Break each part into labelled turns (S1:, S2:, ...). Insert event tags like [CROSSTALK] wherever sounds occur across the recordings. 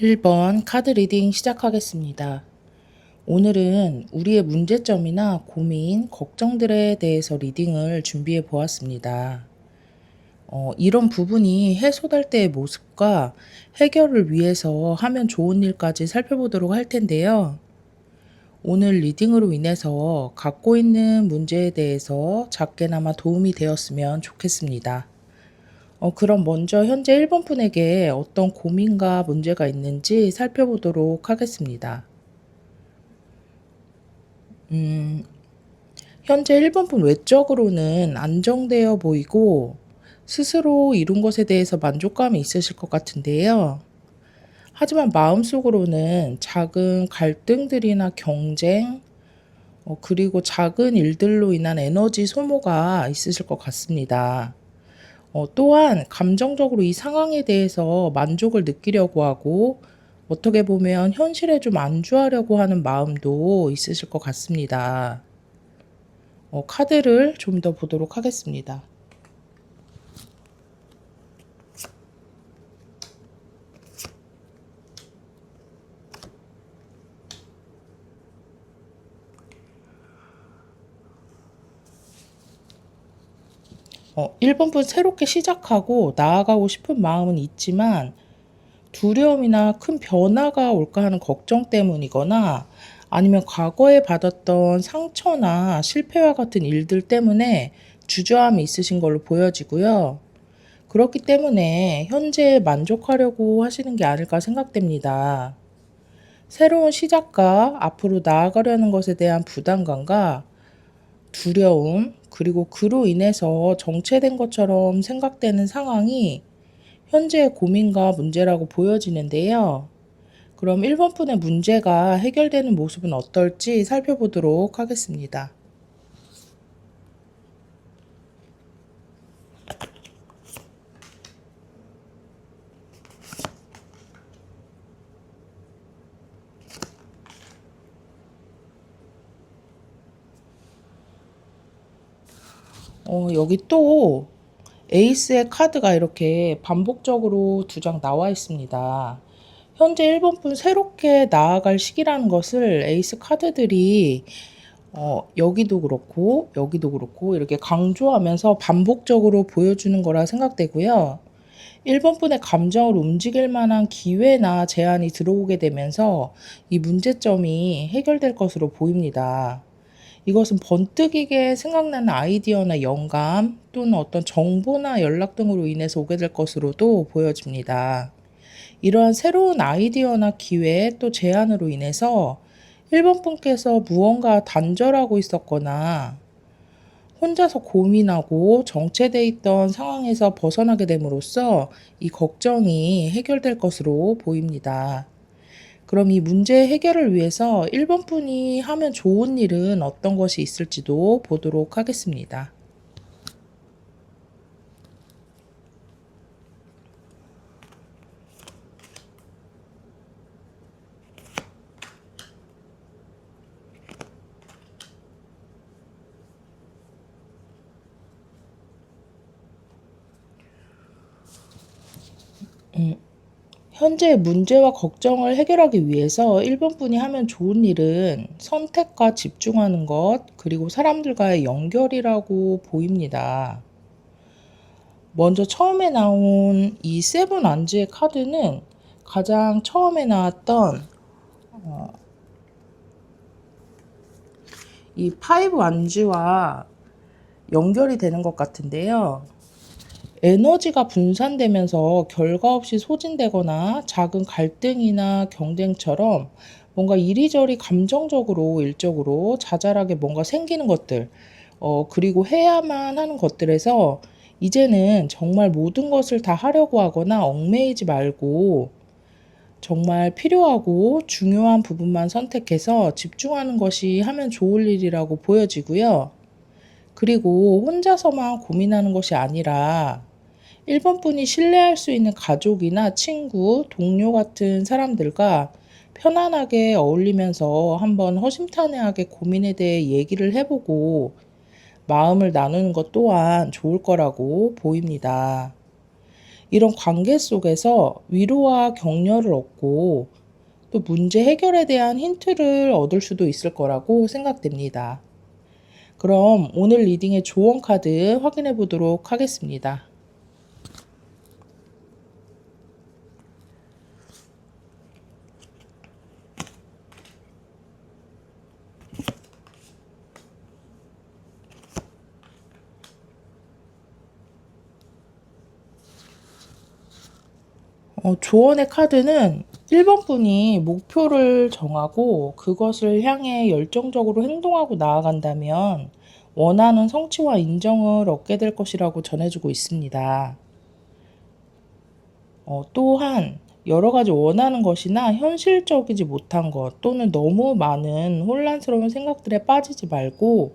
S1: 1번 카드 리딩 시작하겠습니다. 오늘은 우리의 문제점이나 고민, 걱정들에 대해서 리딩을 준비해 보았습니다. 어, 이런 부분이 해소될 때의 모습과 해결을 위해서 하면 좋은 일까지 살펴보도록 할 텐데요. 오늘 리딩으로 인해서 갖고 있는 문제에 대해서 작게나마 도움이 되었으면 좋겠습니다. 어, 그럼 먼저 현재 1번 분에게 어떤 고민과 문제가 있는지 살펴보도록 하겠습니다. 음, 현재 1번 분 외적으로는 안정되어 보이고 스스로 이룬 것에 대해서 만족감이 있으실 것 같은데요. 하지만 마음속으로는 작은 갈등들이나 경쟁, 어, 그리고 작은 일들로 인한 에너지 소모가 있으실 것 같습니다. 어, 또한 감정적으로 이 상황에 대해서 만족을 느끼려고 하고 어떻게 보면 현실에 좀 안주하려고 하는 마음도 있으실 것 같습니다. 어, 카드를 좀 더 보도록 하겠습니다. 어, 1번 분 새롭게 시작하고 나아가고 싶은 마음은 있지만 두려움이나 큰 변화가 올까 하는 걱정 때문이거나 아니면 과거에 받았던 상처나 실패와 같은 일들 때문에 주저함이 있으신 걸로 보여지고요. 그렇기 때문에 현재에 만족하려고 하시는 게 아닐까 생각됩니다. 새로운 시작과 앞으로 나아가려는 것에 대한 부담감과 두려움, 그리고 그로 인해서 정체된 것처럼 생각되는 상황이 현재의 고민과 문제라고 보여지는데요. 그럼 1번 분의 문제가 해결되는 모습은 어떨지 살펴보도록 하겠습니다. 어, 여기 또 에이스의 카드가 이렇게 반복적으로 두 장 나와 있습니다. 현재 1번 분 새롭게 나아갈 시기라는 것을 에이스 카드들이 어, 여기도 그렇고 여기도 그렇고 이렇게 강조하면서 반복적으로 보여주는 거라 생각되고요. 1번 분의 감정을 움직일 만한 기회나 제안이 들어오게 되면서 이 문제점이 해결될 것으로 보입니다. 이것은 번뜩이게 생각나는 아이디어나 영감 또는 어떤 정보나 연락 등으로 인해서 오게 될 것으로도 보여집니다. 이러한 새로운 아이디어나 기회 또 제안으로 인해서 1번 분께서 무언가 단절하고 있었거나 혼자서 고민하고 정체돼 있던 상황에서 벗어나게 됨으로써 이 걱정이 해결될 것으로 보입니다. 그럼 이 문제 해결을 위해서 1번 분이 하면 좋은 일은 어떤 것이 있을지도 보도록 하겠습니다. 현재의 문제와 걱정을 해결하기 위해서 1번 분이 하면 좋은 일은 선택과 집중하는 것, 그리고 사람들과의 연결이라고 보입니다. 먼저 처음에 나온 이 세븐 안지의 카드는 가장 처음에 나왔던 어, 이 파이브 안지와 연결이 되는 것 같은데요. 에너지가 분산되면서 결과 없이 소진되거나 작은 갈등이나 경쟁처럼 뭔가 이리저리 감정적으로 일적으로 자잘하게 뭔가 생기는 것들, 어, 그리고 해야만 하는 것들에서 이제는 정말 모든 것을 다 하려고 하거나 얽매이지 말고 정말 필요하고 중요한 부분만 선택해서 집중하는 것이 하면 좋을 일이라고 보여지고요. 그리고 혼자서만 고민하는 것이 아니라 1번 분이 신뢰할 수 있는 가족이나 친구, 동료 같은 사람들과 편안하게 어울리면서 한번 허심탄회하게 고민에 대해 얘기를 해보고 마음을 나누는 것 또한 좋을 거라고 보입니다. 이런 관계 속에서 위로와 격려를 얻고 또 문제 해결에 대한 힌트를 얻을 수도 있을 거라고 생각됩니다. 그럼 오늘 리딩의 조언 카드 확인해 보도록 하겠습니다. 어, 조언의 카드는 1번 분이 목표를 정하고 그것을 향해 열정적으로 행동하고 나아간다면 원하는 성취와 인정을 얻게 될 것이라고 전해주고 있습니다. 어, 또한 여러 가지 원하는 것이나 현실적이지 못한 것 또는 너무 많은 혼란스러운 생각들에 빠지지 말고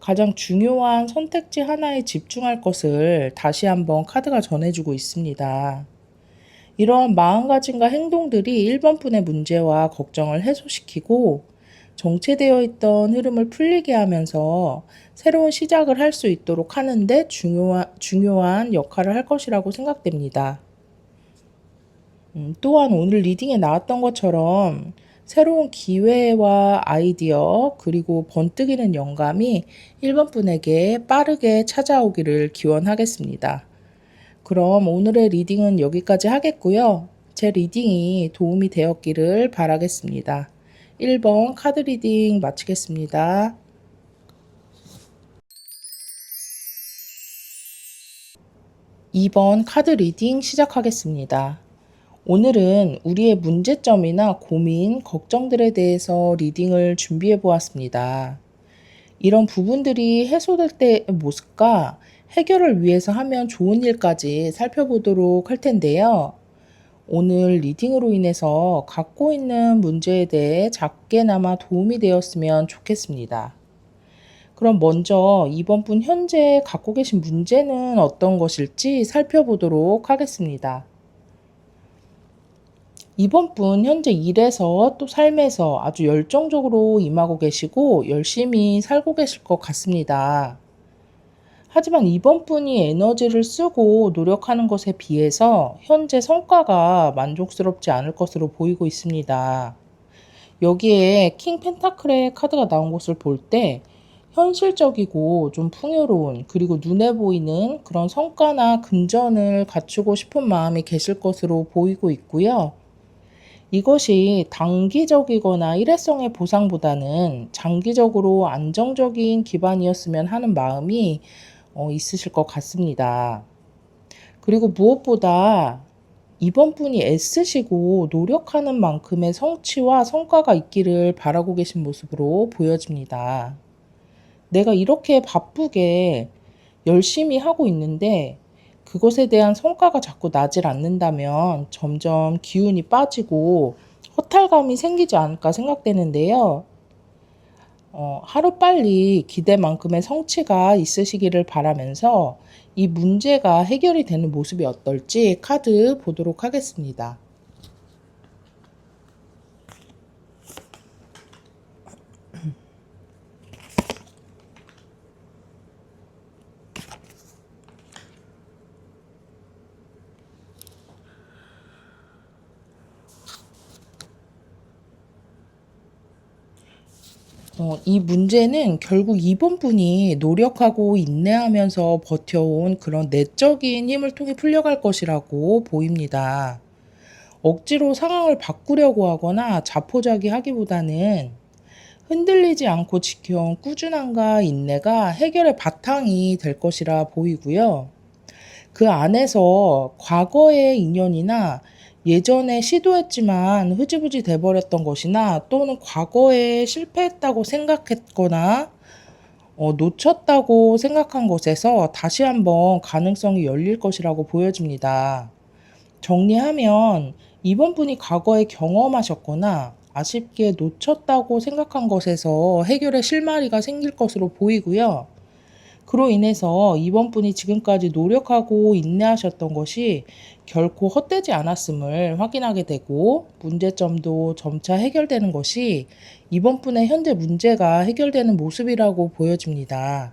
S1: 가장 중요한 선택지 하나에 집중할 것을 다시 한번 카드가 전해주고 있습니다. 이러한 마음가짐과 행동들이 1번 분의 문제와 걱정을 해소시키고 정체되어 있던 흐름을 풀리게 하면서 새로운 시작을 할 수 있도록 하는데 중요한, 중요한 역할을 할 것이라고 생각됩니다. 음, 또한 오늘 리딩에 나왔던 것처럼 새로운 기회와 아이디어 그리고 번뜩이는 영감이 1번 분에게 빠르게 찾아오기를 기원하겠습니다. 그럼 오늘의 리딩은 여기까지 하겠고요. 제 리딩이 도움이 되었기를 바라겠습니다. 1번 카드 리딩 마치겠습니다. 2번 카드 리딩 시작하겠습니다. 오늘은 우리의 문제점이나 고민, 걱정들에 대해서 리딩을 준비해 보았습니다. 이런 부분들이 해소될 때의 모습과 해결을 위해서 하면 좋은 일까지 살펴보도록 할 텐데요. 오늘 리딩으로 인해서 갖고 있는 문제에 대해 작게나마 도움이 되었으면 좋겠습니다. 그럼 먼저 이번 분 현재 갖고 계신 문제는 어떤 것일지 살펴보도록 하겠습니다. 이번 분 현재 일에서 또 삶에서 아주 열정적으로 임하고 계시고 열심히 살고 계실 것 같습니다. 하지만 이번 분이 에너지를 쓰고 노력하는 것에 비해서 현재 성과가 만족스럽지 않을 것으로 보이고 있습니다. 여기에 킹 펜타클의 카드가 나온 것을 볼 때 현실적이고 좀 풍요로운 그리고 눈에 보이는 그런 성과나 금전을 갖추고 싶은 마음이 계실 것으로 보이고 있고요. 이것이 단기적이거나 일회성의 보상보다는 장기적으로 안정적인 기반이었으면 하는 마음이 어, 있으실 것 같습니다. 그리고 무엇보다 이번 분이 애쓰시고 노력하는 만큼의 성취와 성과가 있기를 바라고 계신 모습으로 보여집니다. 내가 이렇게 바쁘게 열심히 하고 있는데 그것에 대한 성과가 자꾸 나질 않는다면 점점 기운이 빠지고 허탈감이 생기지 않을까 생각되는데요. 어, 하루빨리 기대만큼의 성취가 있으시기를 바라면서 이 문제가 해결이 되는 모습이 어떨지 카드 보도록 하겠습니다. 어, 이 문제는 결국 이번 분이 노력하고 인내하면서 버텨온 그런 내적인 힘을 통해 풀려갈 것이라고 보입니다. 억지로 상황을 바꾸려고 하거나 자포자기 하기보다는 흔들리지 않고 지켜온 꾸준함과 인내가 해결의 바탕이 될 것이라 보이고요. 그 안에서 과거의 인연이나 예전에 시도했지만 흐지부지 돼버렸던 것이나 또는 과거에 실패했다고 생각했거나 어, 놓쳤다고 생각한 것에서 다시 한번 가능성이 열릴 것이라고 보여집니다. 정리하면 이번 분이 과거에 경험하셨거나 아쉽게 놓쳤다고 생각한 것에서 해결의 실마리가 생길 것으로 보이고요. 그로 인해서 이번 분이 지금까지 노력하고 인내하셨던 것이 결코 헛되지 않았음을 확인하게 되고 문제점도 점차 해결되는 것이 이번 분의 현재 문제가 해결되는 모습이라고 보여집니다.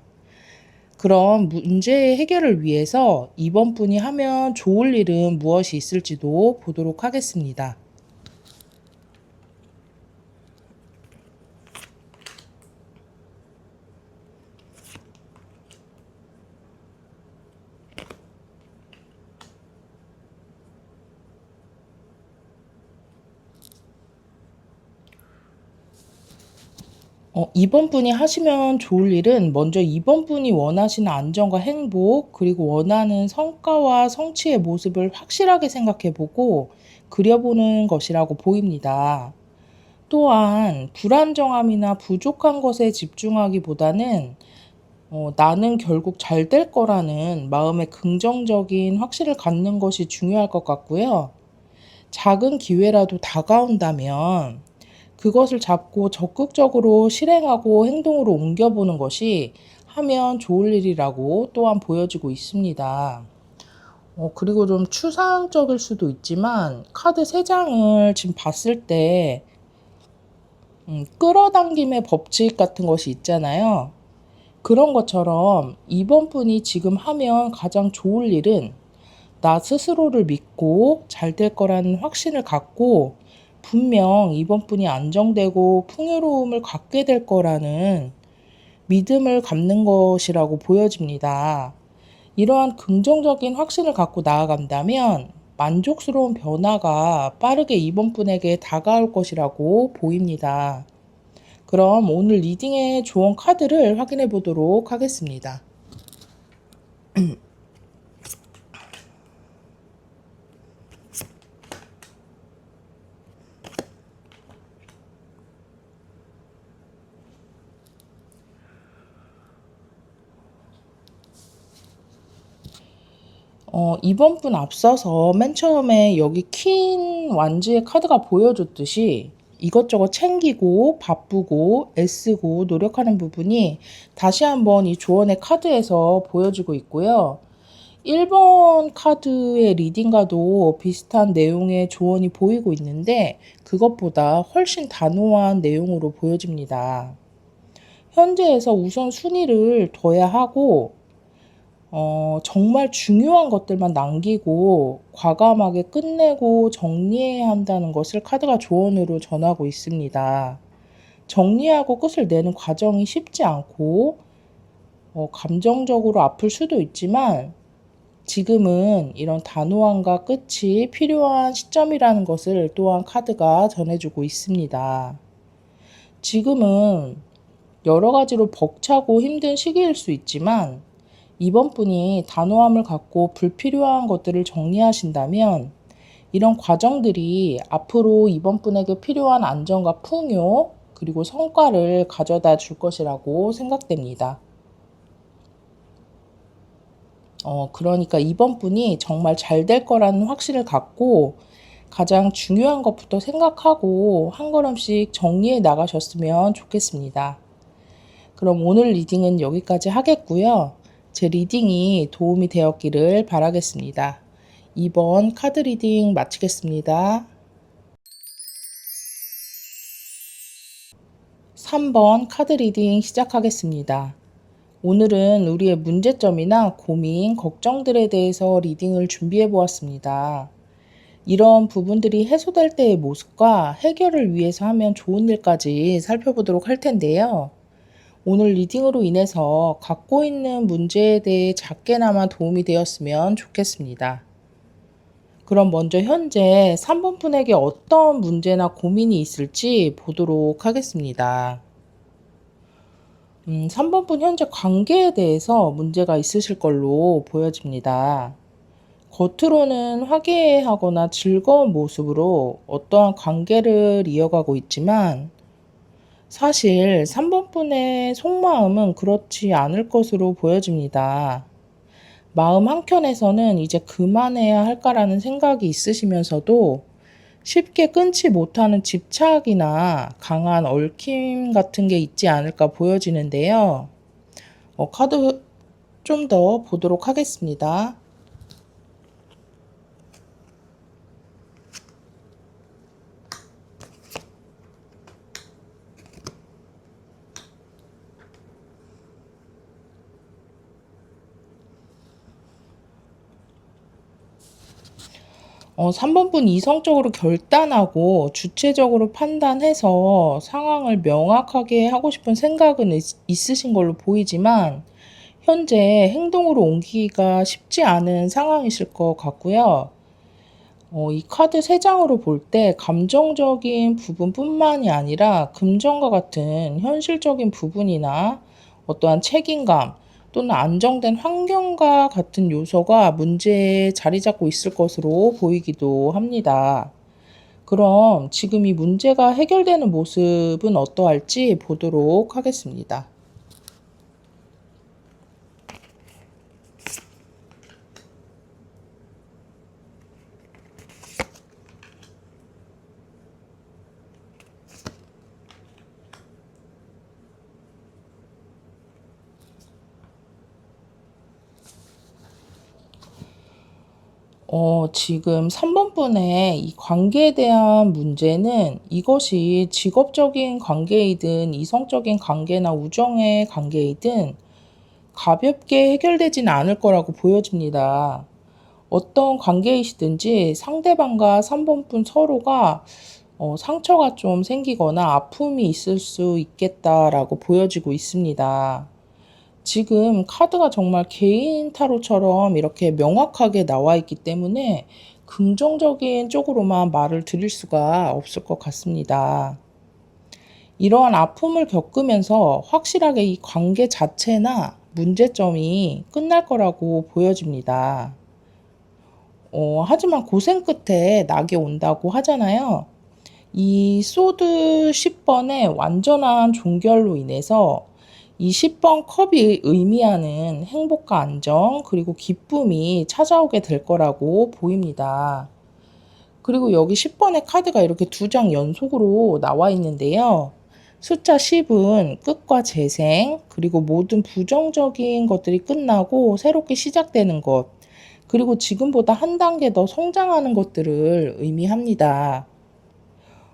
S1: 그럼 문제 해결을 위해서 이번 분이 하면 좋을 일은 무엇이 있을지도 보도록 하겠습니다. 어, 이번 분이 하시면 좋을 일은 먼저 이번 분이 원하시는 안정과 행복, 그리고 원하는 성과와 성취의 모습을 확실하게 생각해 보고 그려보는 것이라고 보입니다. 또한 불안정함이나 부족한 것에 집중하기보다는 어, 나는 결국 잘 될 거라는 마음의 긍정적인 확신을 갖는 것이 중요할 것 같고요. 작은 기회라도 다가온다면 그것을 잡고 적극적으로 실행하고 행동으로 옮겨보는 것이 하면 좋을 일이라고 또한 보여지고 있습니다. 어, 그리고 좀 추상적일 수도 있지만 카드 3장을 지금 봤을 때 음, 끌어당김의 법칙 같은 것이 있잖아요. 그런 것처럼 이번 분이 지금 하면 가장 좋을 일은 나 스스로를 믿고 잘 될 거라는 확신을 갖고 분명 이번 분이 안정되고 풍요로움을 갖게 될 거라는 믿음을 갖는 것이라고 보여집니다. 이러한 긍정적인 확신을 갖고 나아간다면 만족스러운 변화가 빠르게 이번 분에게 다가올 것이라고 보입니다. 그럼 오늘 리딩의 조언 카드를 확인해 보도록 하겠습니다. [CLEARS THROAT] 어, 이번 분 앞서서 맨 처음에 여기 퀸 완즈의 카드가 보여줬듯이 이것저것 챙기고 바쁘고 애쓰고 노력하는 부분이 다시 한번 이 조언의 카드에서 보여지고 있고요. 1번 카드의 리딩과도 비슷한 내용의 조언이 보이고 있는데 그것보다 훨씬 단호한 내용으로 보여집니다. 현재에서 우선 순위를 둬야 하고 어, 정말 중요한 것들만 남기고 과감하게 끝내고 정리해야 한다는 것을 카드가 조언으로 전하고 있습니다. 정리하고 끝을 내는 과정이 쉽지 않고 어, 감정적으로 아플 수도 있지만 지금은 이런 단호함과 끝이 필요한 시점이라는 것을 또한 카드가 전해주고 있습니다. 지금은 여러 가지로 벅차고 힘든 시기일 수 있지만 이번 분이 단호함을 갖고 불필요한 것들을 정리하신다면 이런 과정들이 앞으로 이번 분에게 필요한 안정과 풍요 그리고 성과를 가져다 줄 것이라고 생각됩니다. 어, 그러니까 이번 분이 정말 잘 될 거라는 확신을 갖고 가장 중요한 것부터 생각하고 한 걸음씩 정리해 나가셨으면 좋겠습니다. 그럼 오늘 리딩은 여기까지 하겠고요. 제 리딩이 도움이 되었기를 바라겠습니다. 2번 카드 리딩 마치겠습니다. 3번 카드 리딩 시작하겠습니다. 오늘은 우리의 문제점이나 고민, 걱정들에 대해서 리딩을 준비해 보았습니다. 이런 부분들이 해소될 때의 모습과 해결을 위해서 하면 좋은 일까지 살펴보도록 할 텐데요. 오늘 리딩으로 인해서 갖고 있는 문제에 대해 작게나마 도움이 되었으면 좋겠습니다. 그럼 먼저 현재 3번 분에게 어떤 문제나 고민이 있을지 보도록 하겠습니다. 음, 3번 분 현재 관계에 대해서 문제가 있으실 걸로 보여집니다. 겉으로는 화기애애하거나 즐거운 모습으로 어떠한 관계를 이어가고 있지만 사실 3번 분의 속마음은 그렇지 않을 것으로 보여집니다. 마음 한켠에서는 이제 그만해야 할까라는 생각이 있으시면서도 쉽게 끊지 못하는 집착이나 강한 얽힘 같은 게 있지 않을까 보여지는데요. 어, 카드 좀 더 보도록 하겠습니다. 어, 3번분 이성적으로 결단하고 주체적으로 판단해서 상황을 명확하게 하고 싶은 생각은 있, 있으신 걸로 보이지만 현재 행동으로 옮기기가 쉽지 않은 상황이실 것 같고요. 어, 이 카드 세 장으로 볼 때 감정적인 부분뿐만이 아니라 금전과 같은 현실적인 부분이나 어떠한 책임감 또는 안정된 환경과 같은 요소가 문제에 자리 잡고 있을 것으로 보이기도 합니다. 그럼 지금 이 문제가 해결되는 모습은 어떠할지 보도록 하겠습니다. 어, 지금 3번 분의 이 관계에 대한 문제는 이것이 직업적인 관계이든 이성적인 관계나 우정의 관계이든 가볍게 해결되지는 않을 거라고 보여집니다. 어떤 관계이시든지 상대방과 3번 분 서로가 어, 상처가 좀 생기거나 아픔이 있을 수 있겠다라고 보여지고 있습니다. 지금 카드가 정말 개인 타로처럼 이렇게 명확하게 나와 있기 때문에 긍정적인 쪽으로만 말을 드릴 수가 없을 것 같습니다. 이러한 아픔을 겪으면서 확실하게 이 관계 자체나 문제점이 끝날 거라고 보여집니다. 어, 하지만 고생 끝에 낙이 온다고 하잖아요. 이 소드 10번의 완전한 종결로 인해서 이 10번 컵이 의미하는 행복과 안정 그리고 기쁨이 찾아오게 될 거라고 보입니다. 그리고 여기 10번의 카드가 이렇게 두 장 연속으로 나와 있는데요. 숫자 10은 끝과 재생, 그리고 모든 부정적인 것들이 끝나고 새롭게 시작되는 것, 그리고 지금보다 한 단계 더 성장하는 것들을 의미합니다.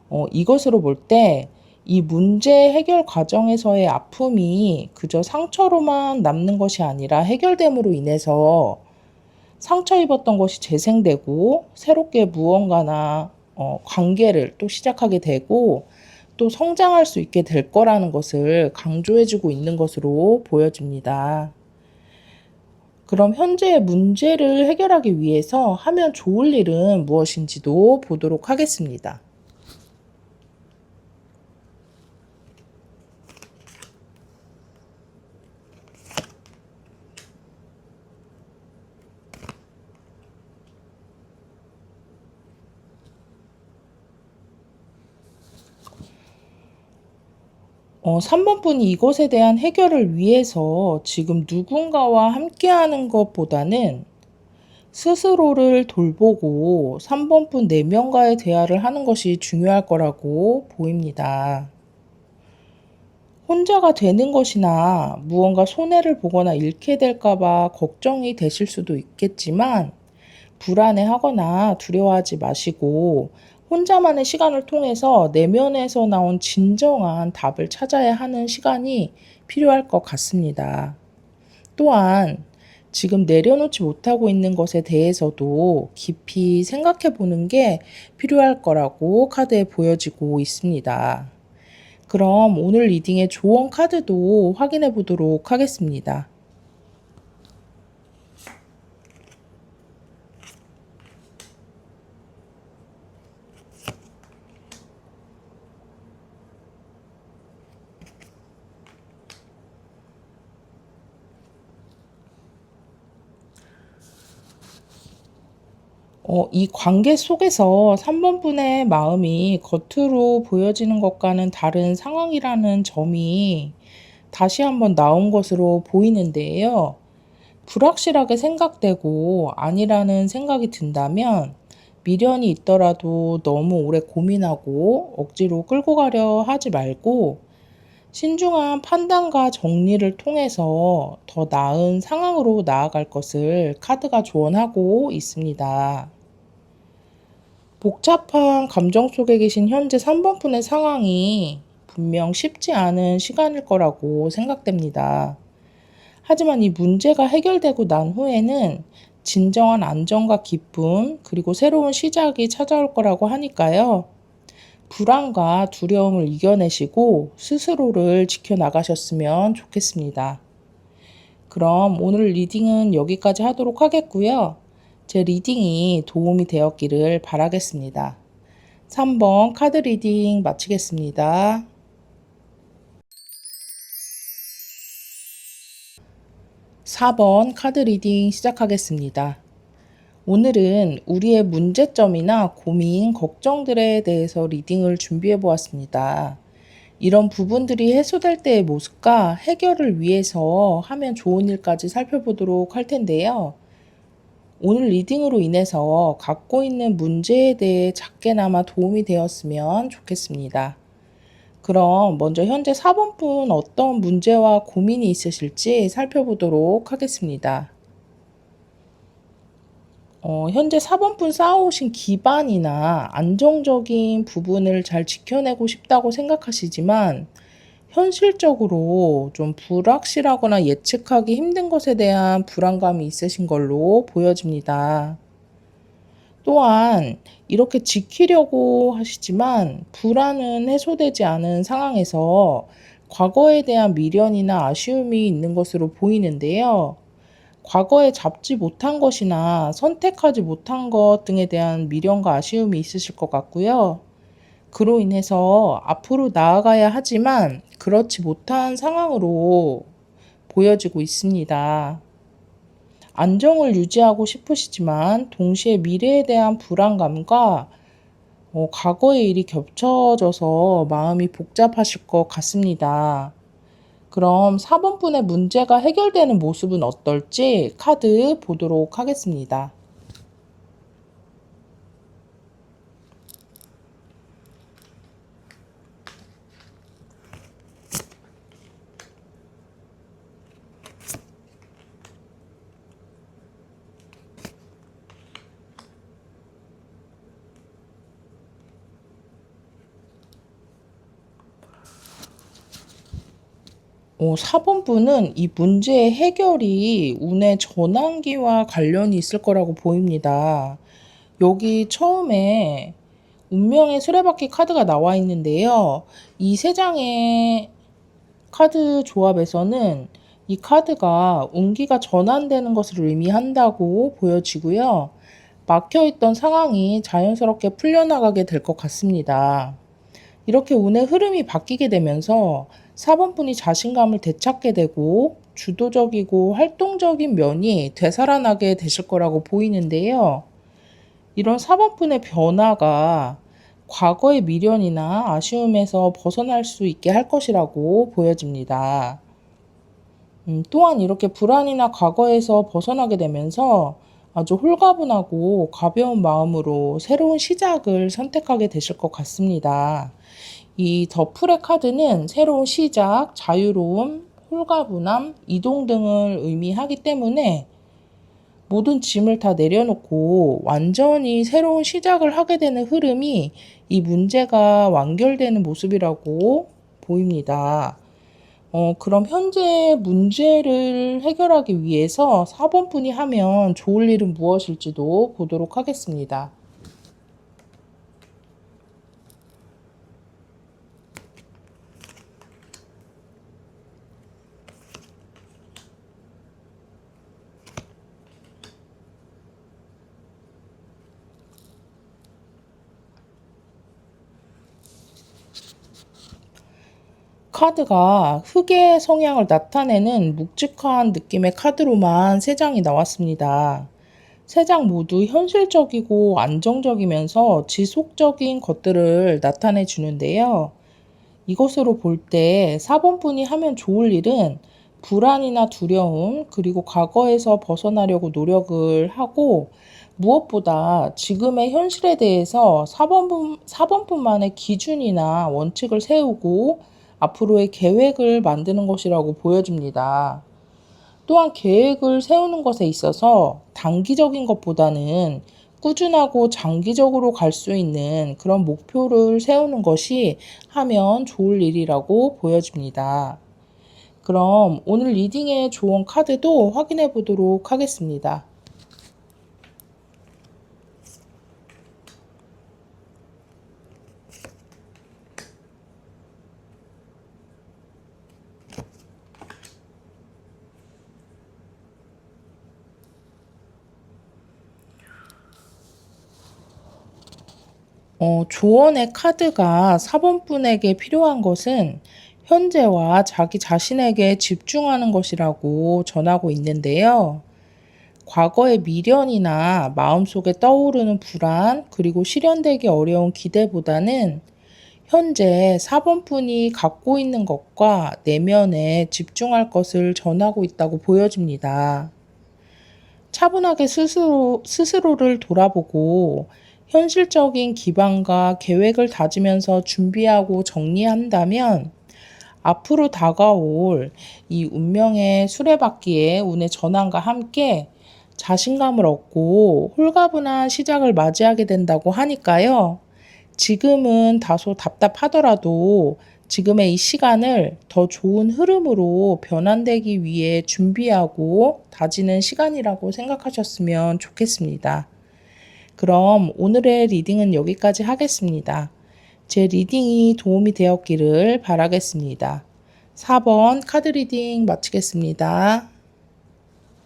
S1: 어, 이것으로 볼 때 이 문제 해결 과정에서의 아픔이 그저 상처로만 남는 것이 아니라 해결됨으로 인해서 상처 입었던 것이 재생되고 새롭게 무언가나 어, 관계를 또 시작하게 되고 또 성장할 수 있게 될 거라는 것을 강조해주고 있는 것으로 보여집니다. 그럼 현재의 문제를 해결하기 위해서 하면 좋을 일은 무엇인지도 보도록 하겠습니다. 어, 3번 분이 이것에 대한 해결을 위해서 지금 누군가와 함께하는 것보다는 스스로를 돌보고 3번 분 4명과의 대화를 하는 것이 중요할 거라고 보입니다. 혼자가 되는 것이나 무언가 손해를 보거나 잃게 될까봐 걱정이 되실 수도 있겠지만 불안해하거나 두려워하지 마시고 혼자만의 시간을 통해서 내면에서 나온 진정한 답을 찾아야 하는 시간이 필요할 것 같습니다. 또한 지금 내려놓지 못하고 있는 것에 대해서도 깊이 생각해 보는 게 필요할 거라고 카드에 보여지고 있습니다. 그럼 오늘 리딩의 조언 카드도 확인해 보도록 하겠습니다. 어, 이 관계 속에서 3번 분의 마음이 겉으로 보여지는 것과는 다른 상황이라는 점이 다시 한번 나온 것으로 보이는데요. 불확실하게 생각되고 아니라는 생각이 든다면 미련이 있더라도 너무 오래 고민하고 억지로 끌고 가려 하지 말고 신중한 판단과 정리를 통해서 더 나은 상황으로 나아갈 것을 카드가 조언하고 있습니다. 복잡한 감정 속에 계신 현재 3번 분의 상황이 분명 쉽지 않은 시간일 거라고 생각됩니다. 하지만 이 문제가 해결되고 난 후에는 진정한 안정과 기쁨, 그리고 새로운 시작이 찾아올 거라고 하니까요. 불안과 두려움을 이겨내시고 스스로를 지켜나가셨으면 좋겠습니다. 그럼 오늘 리딩은 여기까지 하도록 하겠고요. 제 리딩이 도움이 되었기를 바라겠습니다. 3번 카드 리딩 마치겠습니다. 4번 카드 리딩 시작하겠습니다. 오늘은 우리의 문제점이나 고민, 걱정들에 대해서 리딩을 준비해 보았습니다. 이런 부분들이 해소될 때의 모습과 해결을 위해서 하면 좋은 일까지 살펴보도록 할 텐데요. 오늘 리딩으로 인해서 갖고 있는 문제에 대해 작게나마 도움이 되었으면 좋겠습니다. 그럼 먼저 현재 4번 분 어떤 문제와 고민이 있으실지 살펴보도록 하겠습니다. 어, 현재 4번 분 쌓아오신 기반이나 안정적인 부분을 잘 지켜내고 싶다고 생각하시지만 현실적으로 좀 불확실하거나 예측하기 힘든 것에 대한 불안감이 있으신 걸로 보여집니다. 또한 이렇게 지키려고 하시지만 불안은 해소되지 않은 상황에서 과거에 대한 미련이나 아쉬움이 있는 것으로 보이는데요. 과거에 잡지 못한 것이나 선택하지 못한 것 등에 대한 미련과 아쉬움이 있으실 것 같고요. 그로 인해서 앞으로 나아가야 하지만 그렇지 못한 상황으로 보여지고 있습니다. 안정을 유지하고 싶으시지만 동시에 미래에 대한 불안감과 어, 과거의 일이 겹쳐져서 마음이 복잡하실 것 같습니다. 그럼 4번 분의 문제가 해결되는 모습은 어떨지 카드 보도록 하겠습니다. 어, 4번분은 이 문제의 해결이 운의 전환기와 관련이 있을 거라고 보입니다. 여기 처음에 운명의 수레바퀴 카드가 나와 있는데요. 이 세 장의 카드 조합에서는 이 카드가 운기가 전환되는 것을 의미한다고 보여지고요. 막혀있던 상황이 자연스럽게 풀려나가게 될 것 같습니다. 이렇게 운의 흐름이 바뀌게 되면서 4번분이 자신감을 되찾게 되고 주도적이고 활동적인 면이 되살아나게 되실 거라고 보이는데요. 이런 4번분의 변화가 과거의 미련이나 아쉬움에서 벗어날 수 있게 할 것이라고 보여집니다. 음, 또한 이렇게 불안이나 과거에서 벗어나게 되면서 아주 홀가분하고 가벼운 마음으로 새로운 시작을 선택하게 되실 것 같습니다. 이 더 풀의 카드는 새로운 시작, 자유로움, 홀가분함, 이동 등을 의미하기 때문에 모든 짐을 다 내려놓고 완전히 새로운 시작을 하게 되는 흐름이 이 문제가 완결되는 모습이라고 보입니다. 어, 그럼 현재 문제를 해결하기 위해서 4번 분이 하면 좋을 일은 무엇일지도 보도록 하겠습니다. 카드가 흑의 성향을 나타내는 묵직한 느낌의 카드로만 3장이 나왔습니다. 3장 모두 현실적이고 안정적이면서 지속적인 것들을 나타내 주는데요. 이것으로 볼 때 4번 분이 하면 좋을 일은 불안이나 두려움, 그리고 과거에서 벗어나려고 노력을 하고 무엇보다 지금의 현실에 대해서 4번, 4번뿐만의 기준이나 원칙을 세우고 앞으로의 계획을 만드는 것이라고 보여집니다. 또한 계획을 세우는 것에 있어서 단기적인 것보다는 꾸준하고 장기적으로 갈 수 있는 그런 목표를 세우는 것이 하면 좋을 일이라고 보여집니다. 그럼 오늘 리딩의 좋은 카드도 확인해 보도록 하겠습니다. 어, 조언의 카드가 4번 분에게 필요한 것은 현재와 자기 자신에게 집중하는 것이라고 전하고 있는데요. 과거의 미련이나 마음속에 떠오르는 불안, 그리고 실현되기 어려운 기대보다는 현재 4번 분이 갖고 있는 것과 내면에 집중할 것을 전하고 있다고 보여집니다. 차분하게 스스로, 스스로를 돌아보고 현실적인 기반과 계획을 다지면서 준비하고 정리한다면 앞으로 다가올 이 운명의 수레바퀴의 운의 전환과 함께 자신감을 얻고 홀가분한 시작을 맞이하게 된다고 하니까요. 지금은 다소 답답하더라도 지금의 이 시간을 더 좋은 흐름으로 변환되기 위해 준비하고 다지는 시간이라고 생각하셨으면 좋겠습니다. 그럼 오늘의 리딩은 여기까지 하겠습니다. 제 리딩이 도움이 되었기를 바라겠습니다. 4번 카드 리딩 마치겠습니다.